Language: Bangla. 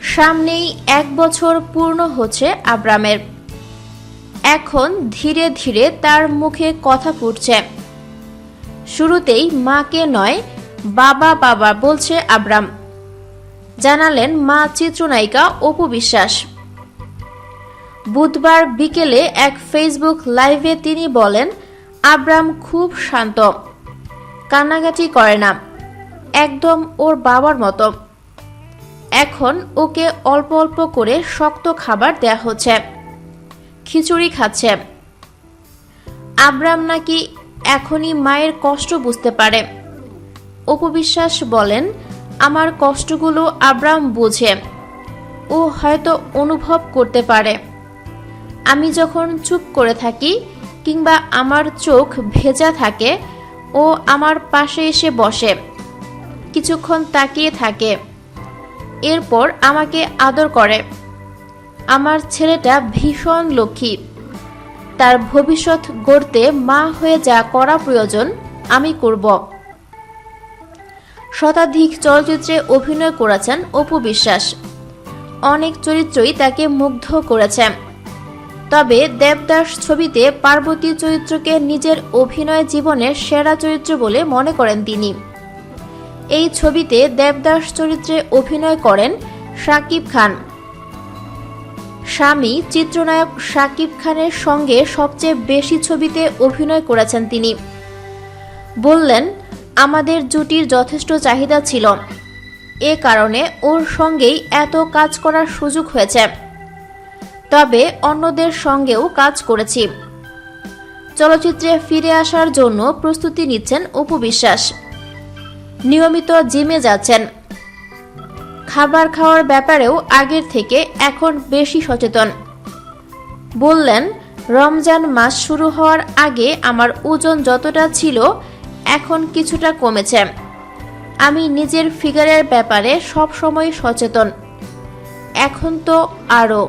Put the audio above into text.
সামনেই এক বছর পূর্ণ হচ্ছে আব্রামের। এখন ধীরে ধীরে তার মুখে কথা ফুটছে। শুরুতেই মাকে নয়, বাবা বাবা বলছে আব্রাম। জানালেন মা চিত্রনায়িকা অপু বিশ্বাস। বুধবার বিকেলে এক ফেসবুক লাইভে তিনি বলেন, আব্রাম খুব শান্ত। কান্নাকাটি করে না। একদম ওর বাবার মতো। এখন ওকে অল্প অল্প করে শক্ত খাবার দেয়া হচ্ছে। খিচুড়ি খাচ্ছে। আব্রাম নাকি এখনই মায়ের কষ্ট বুঝতে পারে। অপবিশ্বাস বলেন, আমার কষ্টগুলো আব্রাম বোঝে। ও হয়তো অনুভব করতে পারে। আমি যখন চুপ করে থাকি কিংবা আমার চোখ ভেজা থাকে, ও আমার পাশে এসে বসে। কিছুক্ষণ তাকিয়ে থাকে। এরপর আমাকে আদর করে। আমার ছেলেটা ভীষণ লক্ষ্মী। তার ভবিষ্যৎ গড়তে মা হয়ে যা করা প্রয়োজন আমি করব। শতাধিক চলচ্চিত্রে অভিনয় করেছেন অপু বিশ্বাস। অনেক চরিত্রই তাকে মুগ্ধ করেছে। তবে দেবদাস ছবিতে পার্বতী চরিত্রকে নিজের অভিনয় জীবনের সেরা চরিত্র বলে মনে করেন তিনি। এই ছবিতে দেবদাস চরিত্রে অভিনয় করেন শাকিব খান। স্বামী চিত্রনায়ক শাকিব খানের সঙ্গে সবচেয়ে বেশি ছবিতে অভিনয় করেছেন তিনি। বললেন, আমাদের জুটির যথেষ্ট চাহিদা ছিল। এ কারণে ওর সঙ্গেই এত কাজ করার সুযোগ হয়েছে। তবে অন্যদের সঙ্গেও কাজ করেছি। চলচ্চিত্রে ফিরে আসার জন্য প্রস্তুতি নিচ্ছেন অপু বিশ্বাস। নিয়মিত জিমে যাচ্ছেন। খাবার খাওয়ার ব্যাপারেও আগের থেকে এখন বেশি সচেতন। বললেন, রমজান মাস শুরু হওয়ার আগে আমার ওজন যতটা ছিল, এখন কিছুটা কমেছে। আমি নিজের ফিগারের ব্যাপারে সব সময় সচেতন। এখন তো আরও।